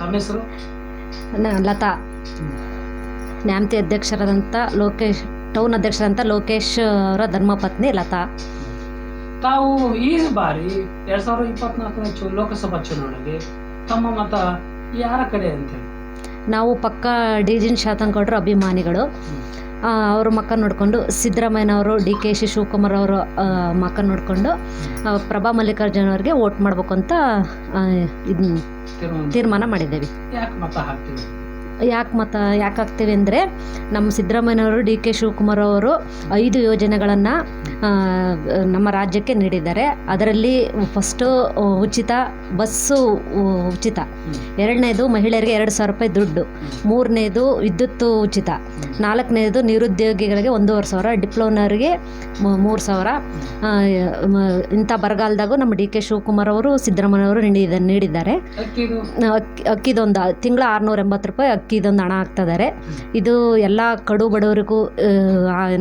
ತಮ್ಮ ಹೆಸರು? ಲತಾ. ನ್ಯಾಮತಿ ಅಧ್ಯಕ್ಷರಾದಂಥ ಲೋಕೇಶ್ ಟೌನ್ ಅಧ್ಯಕ್ಷರಾದಂಥ ಲೋಕೇಶ್ ಅವರ ಧರ್ಮಪತ್ನಿ ಲತಾ. ತಾವು ಈ ಬಾರಿ ಎರಡ್ ಸಾವಿರದ ಇಪ್ಪತ್ನಾಲ್ಕನೇ ಚು ಲೋಕಸಭಾ ಚುನಾವಣೆಗೆ ತಮ್ಮ ಮತ ಯಾರ ಕಡೆ ಅಂತೇಳಿ ನಾವು ಪಕ್ಕ ಡಿ ಜಿನ್ ಶಾತಂಗೌಡರ ಅಭಿಮಾನಿಗಳು ಅವರು ಮಕ್ಕ ನೋಡಿಕೊಂಡು ಸಿದ್ದರಾಮಯ್ಯನವರು ಡಿ ಕೆ ಶಿ ಶಿವಕುಮಾರ್ ಅವರು ಮಕ್ಕ ನೋಡಿಕೊಂಡು ಪ್ರಭಾ ಮಲ್ಲಿಕಾರ್ಜುನ್ ಅವ್ರಿಗೆ ವೋಟ್ ಮಾಡಬೇಕು ಅಂತ ಇದು ತೀರ್ಮಾನ ಮಾಡಿದ್ದೇವೆ. ಯಾಕೆ ಮತ ಹಾಕ್ತೀವಿ ಯಾಕೆ ಮತ ಯಾಕೆ ಹಾಕ್ತೀವಿ ಅಂದರೆ ನಮ್ಮ ಸಿದ್ದರಾಮಯ್ಯನವರು ಡಿ ಕೆ ಶಿವಕುಮಾರ್ ಅವರು ಐದು ಯೋಜನೆಗಳನ್ನು ನಮ್ಮ ರಾಜ್ಯಕ್ಕೆ ನೀಡಿದ್ದಾರೆ. ಅದರಲ್ಲಿ ಫಸ್ಟು ಉಚಿತ ಬಸ್ಸು ಉಚಿತ. ಎರಡನೇದು ಮಹಿಳೆಯರಿಗೆ ಎರಡು ಸಾವಿರ ರೂಪಾಯಿ ದುಡ್ಡು. ಮೂರನೇದು ವಿದ್ಯುತ್ತು ಉಚಿತ. ನಾಲ್ಕನೇದು ನಿರುದ್ಯೋಗಿಗಳಿಗೆ ಒಂದೂವರೆ ಸಾವಿರ ಡಿಪ್ಲೊಮನವರಿಗೆ ಮೂರು ಸಾವಿರ. ಇಂಥ ಬರಗಾಲದಾಗೂ ನಮ್ಮ ಡಿ ಕೆ ಶಿವಕುಮಾರ್ ಅವರು ಸಿದ್ದರಾಮಯ್ಯವರು ನೀಡಿದ ನೀಡಿದ್ದಾರೆ. ಅಕ್ಕಿ ಅಕ್ಕಿದೊಂದು ತಿಂಗಳ ಆರುನೂರ ಎಂಬತ್ತು ರೂಪಾಯಿ ಅಕ್ಕಿದೊಂದು ಹಣ ಹಾಕ್ತಿದ್ದಾರೆ. ಇದು ಎಲ್ಲ ಕಡು ಬಡವರಿಗೂ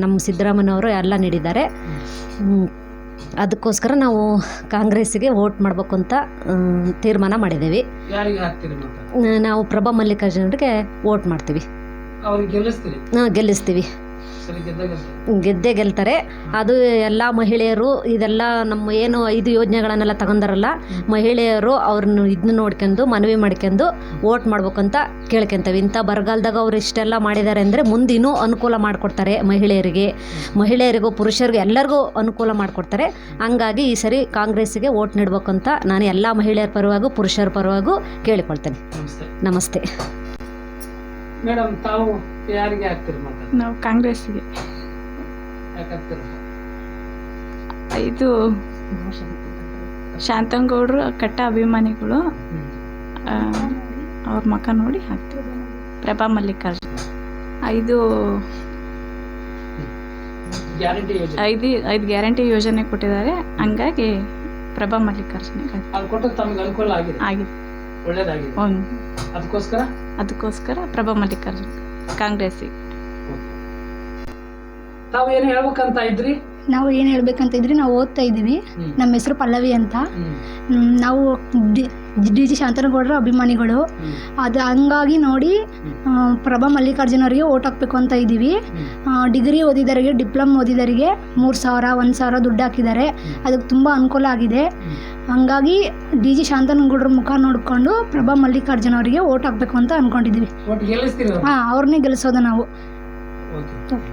ನಮ್ಮ ಸಿದ್ದರಾಮಯ್ಯವರು ಎಲ್ಲ ನೀಡಿದ್ದಾರೆ. ಅದಕ್ಕೋಸ್ಕರ ನಾವು ಕಾಂಗ್ರೆಸ್ಸಿಗೆ ವೋಟ್ ಮಾಡಬೇಕು ಅಂತ ತೀರ್ಮಾನ ಮಾಡಿದ್ದೀವಿ. ನಾವು ಪ್ರಭಾ ಮಲ್ಲಿಕಾರ್ಜುನರಿಗೆ ವೋಟ್ ಮಾಡ್ತೀವಿ. ಗೆಲ್ಲಿಸ್ತೀವಿ. ಗೆದ್ದ ಗೆಲ್ತೀರಿ. ಅದು ಎಲ್ಲ ಮಹಿಳೆಯರು ಇದೆಲ್ಲ ನಮ್ಮ ಏನು ಐದು ಯೋಜನೆಗಳನ್ನೆಲ್ಲ ತಗೊಂಡಾರಲ್ಲ ಮಹಿಳೆಯರು ಅವ್ರನ್ನ ಇದನ್ನ ನೋಡ್ಕೊಂಡು ಮನವಿ ಮಾಡ್ಕೊಂಡು ವೋಟ್ ಮಾಡ್ಬೇಕಂತ ಕೇಳ್ಕೊಂತೇವೆ. ಇಂಥ ಬರಗಾಲದಾಗ ಅವ್ರು ಇಷ್ಟೆಲ್ಲ ಮಾಡಿದ್ದಾರೆ ಅಂದರೆ ಮುಂದಿನೂ ಅನುಕೂಲ ಮಾಡಿಕೊಡ್ತಾರೆ ಮಹಿಳೆಯರಿಗೆ. ಮಹಿಳೆಯರಿಗೂ ಪುರುಷರಿಗೂ ಎಲ್ಲರಿಗೂ ಅನುಕೂಲ ಮಾಡಿಕೊಡ್ತಾರೆ. ಹಂಗಾಗಿ ಈ ಸರಿ ಕಾಂಗ್ರೆಸ್ಸಿಗೆ ವೋಟ್ ನೀಡ್ಬೇಕಂತ ನಾನು ಎಲ್ಲ ಮಹಿಳೆಯರ ಪರವಾಗೂ ಪುರುಷರ ಪರವಾಗೂ ಕೇಳಿಕೊಳ್ತೇನೆ. ನಮಸ್ತೆ. ಮೇಡಮ್ ತಾವು ಯಾರಿಗೆ ಹಾಕ್ತೀರಿ ಮತ ನಾವು ಕಾಂಗ್ರೆಸ್ಗೆ ಯಾಕೆ ಹಾಕ್ತೀರಿ ಇದು ಶಾಂತಂಗೌಡರು ಕಟ್ಟ ಅಭಿಮಾನಿಗಳು ಆ, ಅವ್ರ ಮಕ ನೋಡಿ ಹಾಕ್ತೀವಿ. ಪ್ರಭಾ ಮಲ್ಲಿಕಾರ್ಜುನ್. ಐದು ಗ್ಯಾರಂಟಿ ಯೋಜನೆ. ಐದು ಐದು ಗ್ಯಾರಂಟಿ ಯೋಜನೆ ಕೊಟ್ಟಿದ್ದಾರೆ. ಹಂಗಾಗಿ ಪ್ರಭಾ ಮಲ್ಲಿಕಾರ್ಜುನ್ ಅದು ಕೊಟ್ಟು ತಮಗೆ ಅನುಕೂಲ ಆಗಿದೆ. ಆಗಿದೆ. ಒಳ್ಳೇದಾಗಿದೆ. ಅದಕ್ಕೋಸ್ಕರ? ಅದಕ್ಕೋಸ್ಕರ ಪ್ರಭಾ ಮಲ್ಲಿಕಾರ್ಜುನ್ ಕಾಂಗ್ರೆಸ್ಸಿಗೆ ತಾವು ಏನು ಹೇಳ್ಬೇಕಂತ ಇದ್ರಿ? ನಾವು ಏನು ಹೇಳ್ಬೇಕಂತ ಇದ್ರೆ ನಾವು ಓದ್ತಾ ಇದ್ದೀವಿ. ನಮ್ಮ ಹೆಸರು ಪಲ್ಲವಿ ಅಂತ. ನಾವು ಡಿ ಜಿ ಶಾಂತನಗೌಡರ ಅಭಿಮಾನಿಗಳು. ಅದು ಹಂಗಾಗಿ ನೋಡಿ ಪ್ರಭಾ ಮಲ್ಲಿಕಾರ್ಜುನ್ ಅವರಿಗೆ ಓಟ್ ಹಾಕ್ಬೇಕು ಅಂತ ಇದ್ದೀವಿ. ಡಿಗ್ರಿ ಓದಿದವರಿಗೆ ಡಿಪ್ಲೊಮ್ ಓದಿದವರಿಗೆ ಮೂರು ಸಾವಿರ ಒಂದು ಸಾವಿರ ದುಡ್ಡು ಹಾಕಿದ್ದಾರೆ. ಅದಕ್ಕೆ ತುಂಬ ಅನುಕೂಲ ಆಗಿದೆ. ಹಂಗಾಗಿ ಡಿ ಜಿ ಶಾಂತನಗೌಡರ ಮುಖ ನೋಡಿಕೊಂಡು ಪ್ರಭಾ ಮಲ್ಲಿಕಾರ್ಜುನ ಅವರಿಗೆ ಓಟ್ ಹಾಕ್ಬೇಕು ಅಂತ ಅಂದ್ಕೊಂಡಿದ್ದೀವಿ? ಹಾಂ ಅವ್ರನ್ನೇ ಗೆಲ್ಲಿಸೋದು ನಾವು. ಓಕೆ.